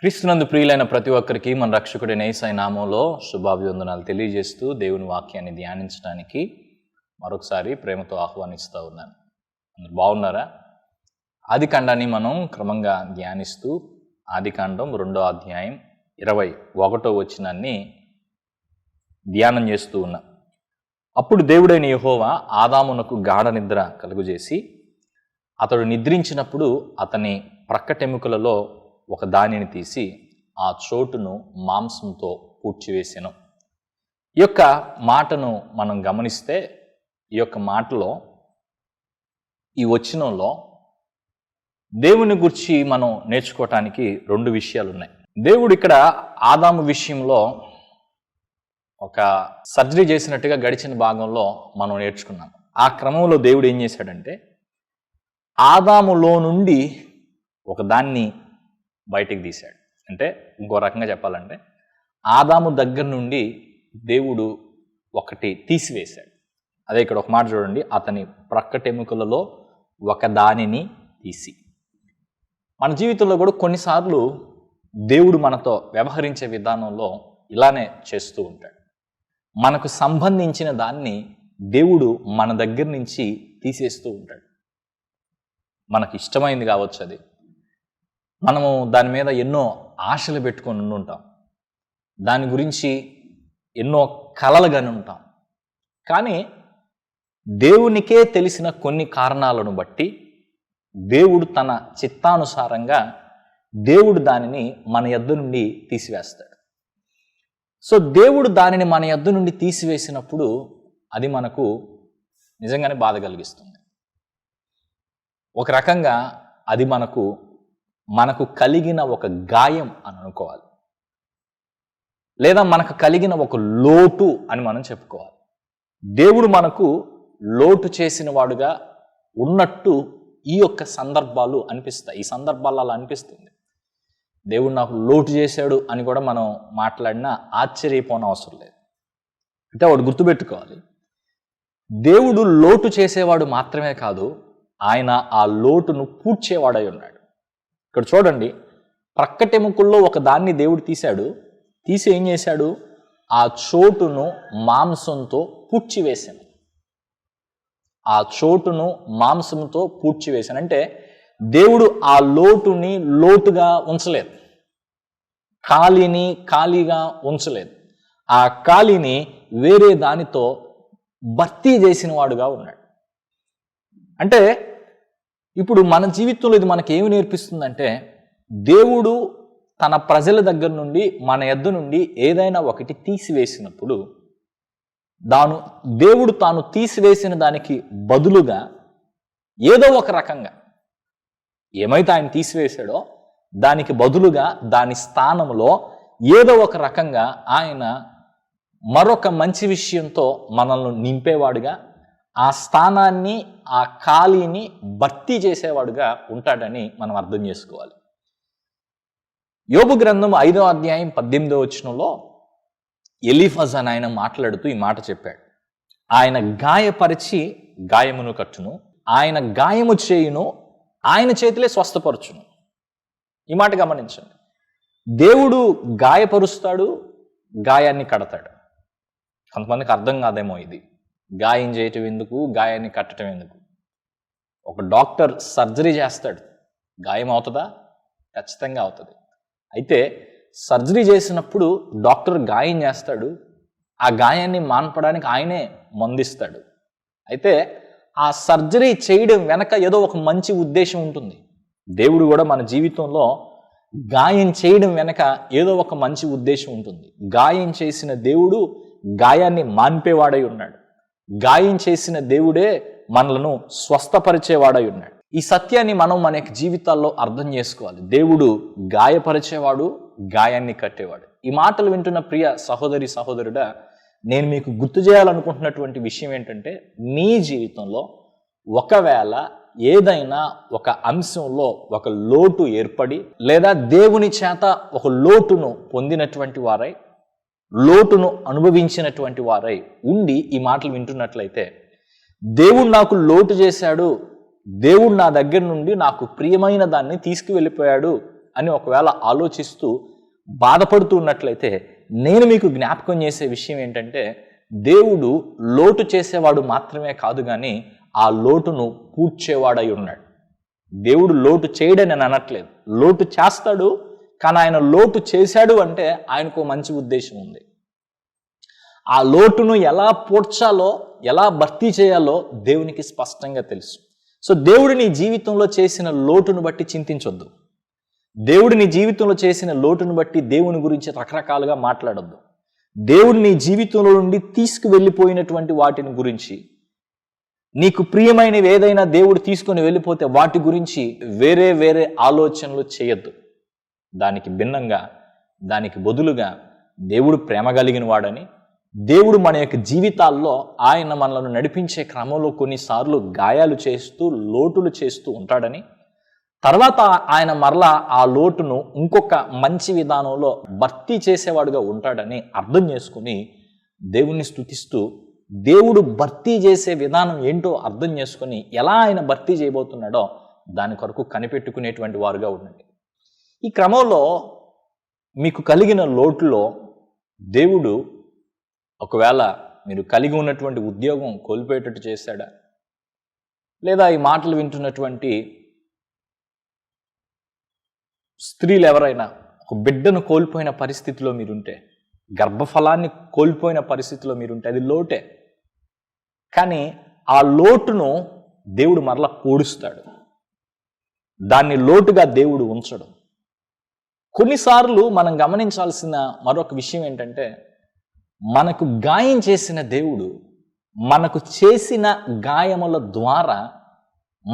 క్రీస్తునందు ప్రియులైన ప్రతి ఒక్కరికి మన రక్షకుడైన యేసయ్య నామంలో శుభాభివందనాలు తెలియజేస్తూ దేవుని వాక్యాన్ని ధ్యానించడానికి మరొకసారి ప్రేమతో ఆహ్వానిస్తూ ఉన్నాను. అందరు బాగున్నారా? ఆది కాండాన్ని మనం క్రమంగా ధ్యానిస్తూ ఆది కాండం రెండో అధ్యాయం ఇరవై ఒకటో వచ్చినాన్ని ధ్యానం చేస్తూ ఉన్నాం. అప్పుడు దేవుడైన యహోవా ఆదామునకు గాఢ నిద్ర కలుగుజేసి అతడు నిద్రించినప్పుడు అతని ప్రక్కటెముకలలో ఒక దానిని తీసి ఆ చోటును మాంసంతో పూడ్చివేసెను ఈ యొక్క మాటను మనం గమనిస్తే ఈ యొక్క మాటలో ఈ వచనంలో దేవుని గురించి మనం నేర్చుకోవటానికి రెండు విషయాలు ఉన్నాయి దేవుడు ఇక్కడ ఆదాము విషయంలో ఒక సర్జరీ చేసినట్టుగా గడిచిన భాగంలో మనం నేర్చుకున్నాం. ఆ క్రమంలో దేవుడు ఏం చేశాడంటే ఆదాములో నుండి ఒక దాన్ని బయటికి తీశాడు. అంటే ఇంకో రకంగా చెప్పాలంటే ఆదాము దగ్గర నుండి దేవుడు ఒకటి తీసివేశాడు. అదే ఇక్కడ ఒక మాట చూడండి. అతని ప్రక్కటెముకలలో ఒక దానిని తీసి. మన జీవితంలో కూడా కొన్నిసార్లు దేవుడు మనతో వ్యవహరించే విధానంలో ఇలానే చేస్తూ ఉంటాడు. మనకు సంబంధించిన దాన్ని దేవుడు మన దగ్గర నుంచి తీసేస్తూ ఉంటాడు. మనకు ఇష్టమైంది కావచ్చు అది. మనము దాని మీద ఎన్నో ఆశలు పెట్టుకొని ఉంటాం. దాని గురించి ఎన్నో కలలుగాని ఉంటాం. కానీ దేవునికే తెలిసిన కొన్ని కారణాలను బట్టి దేవుడు తన చిత్తానుసారంగా దేవుడు దానిని మన ఎద్దు నుండి తీసివేస్తాడు. సో దేవుడు దానిని మన యద్దు నుండి తీసివేసినప్పుడు అది మనకు నిజంగానే బాధ కలిగిస్తుంది. ఒక రకంగా అది మనకు మనకు కలిగిన ఒక గాయం అని అనుకోవాలి. లేదా మనకు కలిగిన ఒక లోటు అని మనం చెప్పుకోవాలి. దేవుడు మనకు లోటు చేసిన వాడుగా ఉన్నట్టు ఈ యొక్క సందర్భాలు అనిపిస్తాయి. ఈ సందర్భాలు అలా అనిపిస్తుంది. దేవుడు నాకు లోటు చేశాడు అని కూడా మనం మాట్లాడినా ఆశ్చర్యపోన అవసరం లేదు. అంటే వాడు గుర్తుపెట్టుకోవాలి. దేవుడు లోటు చేసేవాడు మాత్రమే కాదు ఆయన ఆ లోటును పూడ్చేవాడై ఉన్నాడు. ఇక్కడ చూడండి ప్రక్కటెముకల్లో ఒక దాన్ని దేవుడు తీశాడు. తీసి ఏం చేశాడు? ఆ చోటును మాంసంతో పూడ్చివేశాను ఆ చోటును మాంసంతో పూడ్చివేశాను అంటే దేవుడు ఆ లోటుని లోటుగా ఉంచలేదు. ఖాళీని ఖాళీగా ఉంచలేదు. ఆ ఖాళీని వేరే దానితో భర్తీ చేసిన వాడుగా ఉన్నాడు. అంటే ఇప్పుడు మన జీవితంలో ఇది మనకి ఏమి నేర్పిస్తుందంటే దేవుడు తన ప్రజల దగ్గర నుండి మన ఎద్దు నుండి ఏదైనా ఒకటి తీసివేసినప్పుడు దాను దేవుడు తాను తీసివేసిన దానికి బదులుగా ఏదో ఒక రకంగా ఏమైతే ఆయన తీసివేశాడో దానికి బదులుగా దాని స్థానంలో ఏదో ఒక రకంగా ఆయన మరొక మంచి విషయంతో మనల్ని నింపేవాడుగా ఆ స్థానాన్ని ఆ ఖాళీని భర్తీ చేసేవాడుగా ఉంటాడని మనం అర్థం చేసుకోవాలి. యోబు గ్రంథం ఐదో అధ్యాయం పద్దెనిమిదో వచనంలో ఎలిఫజ్ అని ఆయన మాట్లాడుతూ ఈ మాట చెప్పాడు. ఆయన గాయపరిచి గాయమును కట్టును ఆయన గాయము చేయును ఆయన చేతిలే స్వస్థపరచును. ఈ మాట గమనించండి. దేవుడు గాయపరుస్తాడు గాయాన్ని కడతాడు. కొంతమందికి అర్థం కాదేమో ఇది. గాయం చేయటం ఎందుకు? గాయాన్ని కట్టడం ఎందుకు? ఒక డాక్టర్ సర్జరీ చేస్తాడు. గాయం అవుతుందా? ఖచ్చితంగా అవుతుంది. అయితే సర్జరీ చేసినప్పుడు డాక్టర్ గాయం చేస్తాడు. ఆ గాయాన్ని మాన్పడానికి ఆయనే మందిస్తాడు. అయితే ఆ సర్జరీ చేయడం వెనక ఏదో ఒక మంచి ఉద్దేశం ఉంటుంది. దేవుడు కూడా మన జీవితంలో గాయం చేయడం వెనక ఏదో ఒక మంచి ఉద్దేశం ఉంటుంది. గాయం చేసిన దేవుడు గాయాన్ని మాన్పేవాడై ఉన్నాడు. గాయం చేసిన దేవుడే మనలను స్వస్థపరిచేవాడై ఉన్నాడు. ఈ సత్యాన్ని మనం మన యొక్క జీవితాల్లో అర్థం చేసుకోవాలి. దేవుడు గాయపరిచేవాడు గాయాన్ని కట్టేవాడు. ఈ మాటలు వింటున్న ప్రియ సహోదరి సహోదరుడా నేను మీకు గుర్తు చేయాలనుకుంటున్నటువంటి విషయం ఏంటంటే నీ జీవితంలో ఒకవేళ ఏదైనా ఒక అంశంలో ఒక లోటు ఏర్పడి లేదా దేవుని చేత ఒక లోటును పొందినటువంటి వారై లోటును అనుభవించినటువంటి వారై ఉండి ఈ మాటలు వింటున్నట్లయితే దేవుడు నాకు లోటు చేశాడు దేవుడు నా దగ్గర నుండి నాకు ప్రియమైన దాన్ని తీసుకువెళ్ళిపోయాడు అని ఒకవేళ ఆలోచిస్తూ బాధపడుతూ ఉన్నట్లయితే నేను మీకు జ్ఞాపకం చేసే విషయం ఏంటంటే దేవుడు లోటు చేసేవాడు మాత్రమే కాదు కానీ ఆ లోటును పూడ్చేవాడై ఉన్నాడు. దేవుడు లోటు చేయడని నేను అనట్లేదు. లోటు చేస్తాడు కానీ ఆయన లోటు చేశాడు అంటే ఆయనకు మంచి ఉద్దేశం ఉంది. ఆ లోటును ఎలా పూడ్చాలో ఎలా భర్తీ చేయాలో దేవునికి స్పష్టంగా తెలుసు. సో దేవుడు నీ జీవితంలో చేసిన లోటును బట్టి చింతించొద్దు. దేవుడు నీ జీవితంలో చేసిన లోటును బట్టి దేవుని గురించి రకరకాలుగా మాట్లాడొద్దు. దేవుడు నీ జీవితంలో నుండి తీసుకువెళ్ళిపోయినటువంటి వాటిని గురించి నీకు ప్రియమైనవి ఏదైనా దేవుడు తీసుకొని వెళ్ళిపోతే వాటి గురించి వేరే వేరే ఆలోచనలు చేయొద్దు. దానికి భిన్నంగా దానికి బదులుగా దేవుడు ప్రేమ కలిగిన వాడని దేవుడు మన యొక్క జీవితాల్లో ఆయన మనలను నడిపించే క్రమంలో కొన్నిసార్లు గాయాలు చేస్తూ లోటులు చేస్తూ ఉంటాడని తర్వాత ఆయన మరలా ఆ లోటును ఇంకొక మంచి విధానంలో భర్తీ చేసేవాడుగా ఉంటాడని అర్థం చేసుకుని దేవుణ్ణి స్తుతిస్తూ దేవుడు భర్తీ చేసే విధానం ఏంటో అర్థం చేసుకుని ఎలా ఆయన భర్తీ చేయబోతున్నాడో దాని కొరకు కనిపెట్టుకునేటువంటి వారుగా ఉండండి. ఈ క్రమంలో మీకు కలిగిన లోటులో దేవుడు ఒకవేళ మీరు కలిగి ఉన్నటువంటి ఉద్యోగం కోల్పోయేటట్టు చేశాడా? లేదా ఈ మాటలు వింటున్నటువంటి స్త్రీలు ఎవరైనా ఒక బిడ్డను కోల్పోయిన పరిస్థితిలో మీరుంటే గర్భఫలాన్ని కోల్పోయిన పరిస్థితిలో మీరుంటే అది లోటే. కానీ ఆ లోటును దేవుడు మరలా కూడుస్తాడు. దాన్ని లోటుగా దేవుడు ఉంచడం. కొన్నిసార్లు మనం గమనించాల్సిన మరొక విషయం ఏంటంటే మనకు గాయం చేసిన దేవుడు మనకు చేసిన గాయముల ద్వారా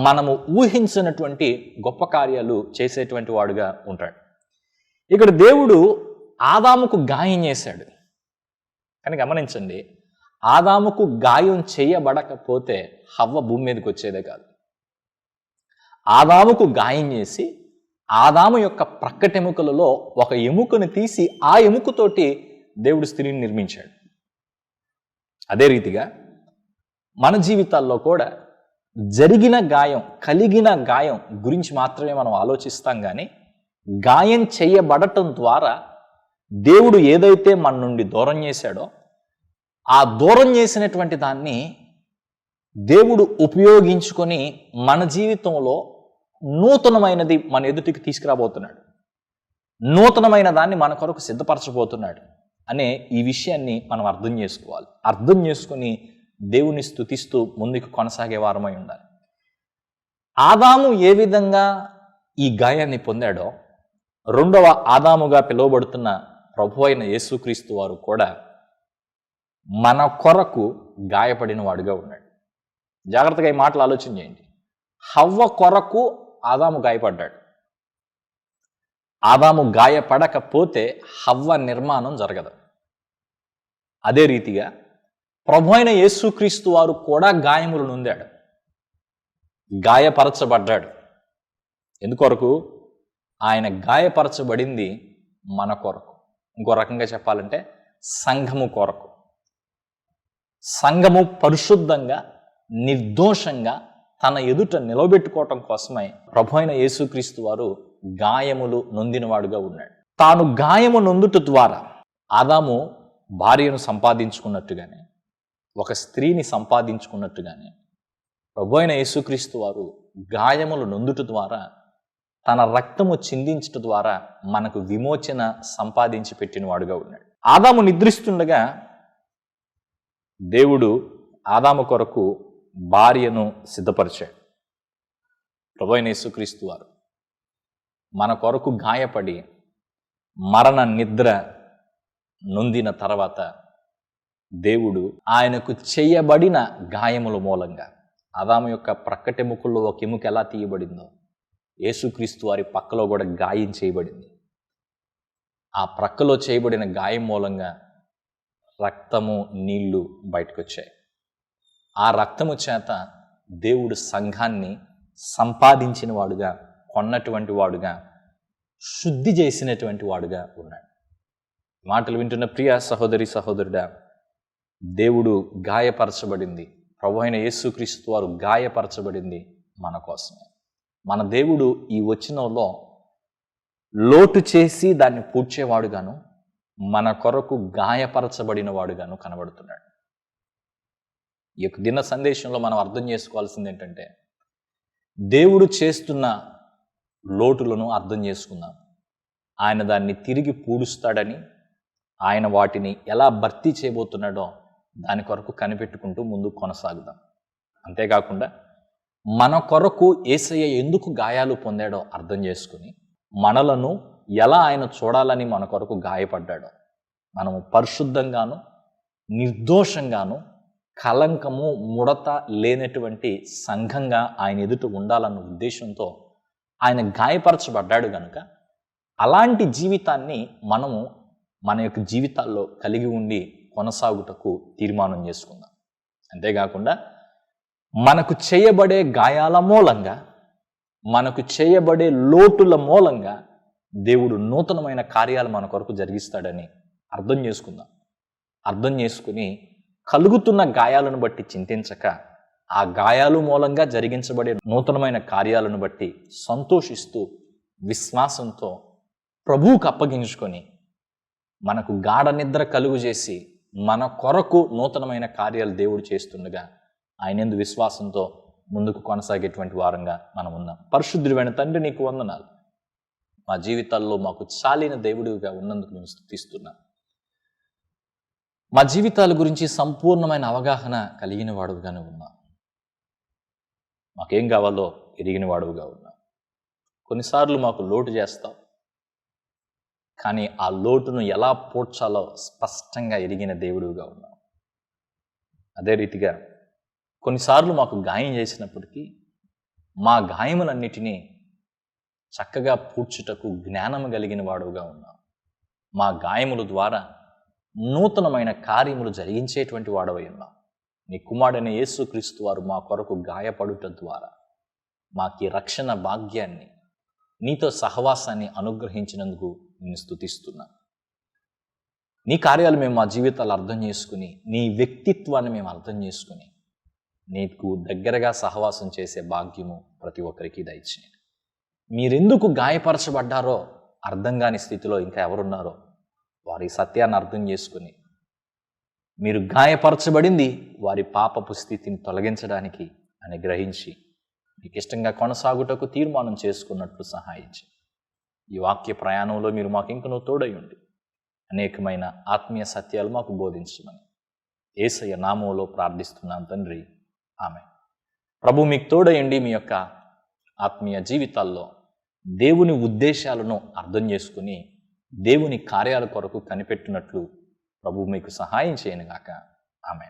మనము ఊహించినటువంటి గొప్ప కార్యాలు చేసేటువంటి వాడుగా ఉంటాడు. ఇక్కడ దేవుడు ఆదాముకు గాయం చేశాడు. కానీ గమనించండి ఆదాముకు గాయం చేయబడకపోతే హవ్వ భూమి మీదకి వచ్చేదే కాదు. ఆదాముకు గాయం చేసి ఆదాము యొక్క ప్రక్కటెముకలలో ఒక ఎముకను తీసి ఆ ఎముకతోటి దేవుడు స్త్రీని నిర్మించాడు. అదే రీతిగా మన జీవితాల్లో కూడా జరిగిన గాయం కలిగిన గాయం గురించి మాత్రమే మనం ఆలోచిస్తాం కానీ గాయం చేయబడటం ద్వారా దేవుడు ఏదైతే మన నుండి దూరం చేశాడో ఆ దూరం చేసినటువంటి దాన్ని దేవుడు ఉపయోగించుకొని మన జీవితంలో నూతనమైనది మన ఎదుటికి తీసుకురాబోతున్నాడు. నూతనమైన దాన్ని మన కొరకు సిద్ధపరచబోతున్నాడు అనే ఈ విషయాన్ని మనం అర్థం చేసుకోవాలి. అర్థం చేసుకుని దేవుని స్తుతిస్తూ ముందుకు కొనసాగే వారమై ఉండాలి. ఆదాము ఏ విధంగా ఈ గాయాన్ని పొందాడో రెండవ ఆదాముగా పిలువబడుతున్న ప్రభు అయిన యేసుక్రీస్తు వారు కూడా మన కొరకు గాయపడిన వాడుగా ఉన్నాడు. జాగ్రత్తగా ఈ మాటలు ఆలోచన చేయండి. హవ్వ కొరకు ఆదాము గాయపడ్డాడు. ఆదాము గాయపడకపోతే హవ్వ నిర్మాణం జరగదు. అదే రీతిగా ప్రభు అయిన యేసుక్రీస్తు వారు కూడా గాయములు నొందాడు. గాయపరచబడ్డాడు. ఎందుకొరకు? ఆయన గాయపరచబడింది మన కొరకు. ఇంకో రకంగా చెప్పాలంటే సంఘము కొరకు. సంఘము పరిశుద్ధంగా నిర్దోషంగా తన ఎదుట నిలబెట్టుకోవటం కోసమై ప్రభు అయిన యేసుక్రీస్తు వారు గాయములు నొందినవాడుగా ఉన్నాడు. తాను గాయము నొందుట ద్వారా ఆదాము భార్యను సంపాదించుకున్నట్టుగానే ఒక స్త్రీని సంపాదించుకున్నట్టుగానే ప్రభు అయిన యేసుక్రీస్తు వారు గాయములు నొందుట ద్వారా తన రక్తము చిందించట ద్వారా మనకు విమోచన సంపాదించి పెట్టిన వాడుగా ఉన్నాడు. ఆదాము నిద్రిస్తుండగా దేవుడు ఆదాము కొరకు భార్యను సిద్ధపరిచాడు ప్రభు యేసుక్రీస్తు వారు. మన కొరకు గాయపడి మరణ నిద్ర నొందిన తర్వాత దేవుడు ఆయనకు చేయబడిన గాయముల మూలంగా అదాము యొక్క ప్రక్కటెముకల్లో ఒక ఎముక ఎలా తీయబడిందో యేసుక్రీస్తు వారి పక్కలో కూడా గాయం చేయబడింది. ఆ ప్రక్కలో చేయబడిన గాయం మూలంగా రక్తము నీళ్ళు బయటకు వచ్చాయి ఆ రక్తము చేత దేవుడు సంఘాన్ని సంపాదించిన వాడుగా కొన్నటువంటి వాడుగా శుద్ధి చేసినటువంటి వాడుగా ఉన్నాడు. మాటలు వింటున్న ప్రియ సహోదరి సహోదరుడా దేవుడు గాయపరచబడింది. ప్రభు అయిన యేసుక్రీస్తు వారు గాయపరచబడింది మన కోసమే. మన దేవుడు ఈ వచనంలో లోటు చేసి దాన్ని పూడ్చేవాడుగాను మన కొరకు గాయపరచబడిన వాడుగాను కనబడుతున్నాడు. ఈ యొక్క దిన సందేశంలో మనం అర్థం చేసుకోవాల్సింది ఏంటంటే దేవుడు చేస్తున్న లోటులను అర్థం చేసుకుందాం. ఆయన దాన్ని తిరిగి పూడుస్తాడని ఆయన వాటిని ఎలా భర్తీ చేయబోతున్నాడో దాని కొరకు కనిపెట్టుకుంటూ ముందు కొనసాగుదాం. అంతేకాకుండా మన కొరకు ఏసయ్య ఎందుకు గాయాలు పొందాడో అర్థం చేసుకుని మనలను ఎలా ఆయన చూడాలని మన కొరకు గాయపడ్డాడో మనము పరిశుద్ధంగాను నిర్దోషంగాను కలంకము ముడత లేనటువంటి సంఘంగా ఆయన ఎదుట ఉండాలన్న ఉద్దేశంతో ఆయన గాయపరచబడ్డాడు కనుక అలాంటి జీవితాన్ని మనము మన యొక్క జీవితాల్లో కలిగి ఉండి కొనసాగుటకు తీర్మానం చేసుకుందాం. అంతేకాకుండా మనకు చేయబడే గాయాల మూలంగా మనకు చేయబడే లోటుల మూలంగా దేవుడు నూతనమైన కార్యాలు మన కొరకు జరిగిస్తాడని అర్థం చేసుకుందాం. అర్థం చేసుకుని కలుగుతున్న గాయాలను బట్టి చింతించక ఆ గాయాలు మూలంగా జరిగించబడే నూతనమైన కార్యాలను బట్టి సంతోషిస్తూ విశ్వాసంతో ప్రభువుకు అప్పగించుకొని మనకు గాఢ నిద్ర కలుగు చేసి మన కొరకు నూతనమైన కార్యాలు దేవుడు చేస్తుండగా ఆయన ఎందు విశ్వాసంతో ముందుకు కొనసాగేటువంటి వారంగా మనం ఉన్నాం. పరిశుద్ధుడైన తండ్రి నీకు వందనాలు. మా జీవితాల్లో మాకు చాలిన దేవుడిగా ఉన్నందుకు మేము స్థుతిస్తున్నాం మా జీవితాల గురించి సంపూర్ణమైన అవగాహన కలిగిన వాడుగానే ఉన్నా. మాకేం కావాలో ఎరిగిన వాడుగా ఉన్నా. కొన్నిసార్లు మాకు లోటు చేస్తాం. కానీ ఆ లోటును ఎలా పూడ్చాలో స్పష్టంగా ఎరిగిన దేవుడుగా ఉన్నాం. అదే రీతిగా కొన్నిసార్లు మాకు గాయం చేసినప్పటికీ మా గాయములన్నిటినీ చక్కగా పూడ్చుటకు జ్ఞానము కలిగిన వాడుగా ఉన్నాం. మా గాయముల ద్వారా నూతనమైన కార్యములు జరిగించేటువంటి వాడవై ఉన్నాం. నీ కుమారుడైన యేసుక్రీస్తు వారు మా కొరకు గాయపడుట ద్వారా మాకి రక్షణ భాగ్యాన్ని నీతో సహవాసాన్ని అనుగ్రహించినందుకు నేను స్థుతిస్తున్నాను నీ కార్యాలు మేము మా జీవితాలు అర్థం చేసుకుని నీ వ్యక్తిత్వాన్ని మేము అర్థం చేసుకుని నీకు దగ్గరగా సహవాసం చేసే భాగ్యము ప్రతి ఒక్కరికి దయచేయండి. మీరెందుకు గాయపరచబడ్డారో అర్థం కాని స్థితిలో ఇంకా ఎవరున్నారో వారి సత్యాన్ని అర్థం చేసుకుని మీరు గాయపరచబడింది వారి పాపపు స్థితిని తొలగించడానికి అని గ్రహించి మీకు ఇష్టంగా కొనసాగుటకు తీర్మానం చేసుకున్నట్లు సహాయించి. ఈ వాక్య ప్రయాణంలో మీరు మాకు ఇంకనో తోడయ్యండి అనేకమైన ఆత్మీయ సత్యాలు మాకు బోధించమని ఏసయ్య నామంలో ప్రార్థిస్తున్నాను తండ్రి. ఆమె ప్రభు మీకు తోడయండి మీ యొక్క ఆత్మీయ జీవితాల్లో దేవుని ఉద్దేశాలను అర్థం చేసుకుని దేవుని కార్యాల కొరకు కనిపెట్టినట్లు ప్రభు మీకు సహాయం చేయనుగాక. ఆమె